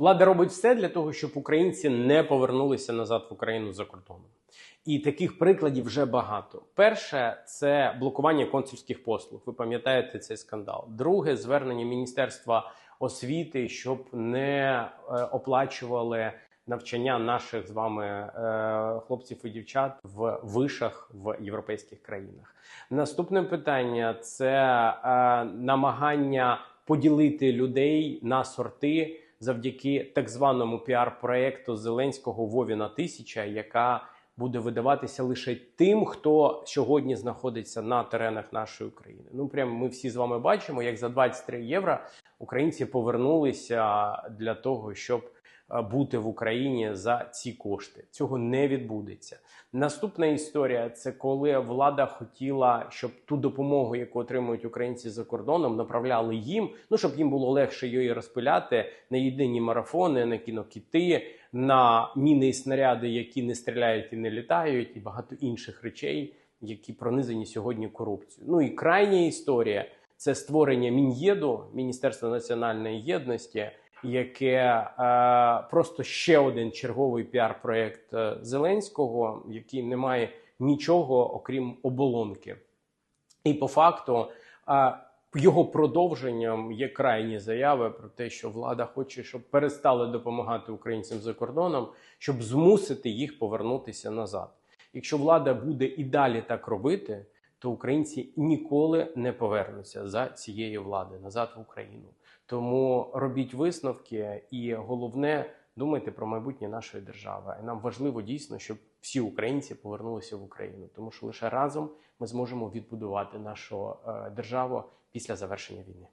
Влада робить все для того, щоб українці не повернулися назад в Україну за кордоном. І таких прикладів вже багато. Перше це блокування консульських послуг. Ви пам'ятаєте цей скандал. Друге звернення Міністерства освіти, щоб не е, оплачували навчання наших з вами е, хлопців і дівчат в вишах в європейських країнах. Наступне питання це е, намагання поділити людей на сорти завдяки так званому піар-проекту Зеленського Вовіна Тисяча, яка буде видаватися лише тим, хто сьогодні знаходиться на теренах нашої країни. Ну прямо ми всі з вами бачимо, як за 23 євро українці повернулися для того, щоб бути в Україні за ці кошти. Цього не відбудеться. Наступна історія це коли влада хотіла, щоб ту допомогу, яку отримують українці за кордоном, направляли їм. Ну щоб їм було легше її розпиляти на єдині марафони, на кінокіти, на міни і снаряди, які не стріляють і не літають, і багато інших речей, які пронизані сьогодні корупцією. Ну і крайня історія це створення Мін'єду, Міністерства національної єдності, яке е, просто ще один черговий піар-проект е, Зеленського, який не має нічого окрім оболонки. І по факту е, його продовженням є крайні заяви про те, що влада хоче, щоб перестали допомагати українцям за кордоном, щоб змусити їх повернутися назад. Якщо влада буде і далі так робити, то українці ніколи не повернуться за цієї влади назад в Україну. Тому робіть висновки, і головне думайте про майбутнє нашої держави. І нам важливо дійсно, щоб всі українці повернулися в Україну, тому що лише разом ми зможемо відбудувати нашу е, державу після завершення війни.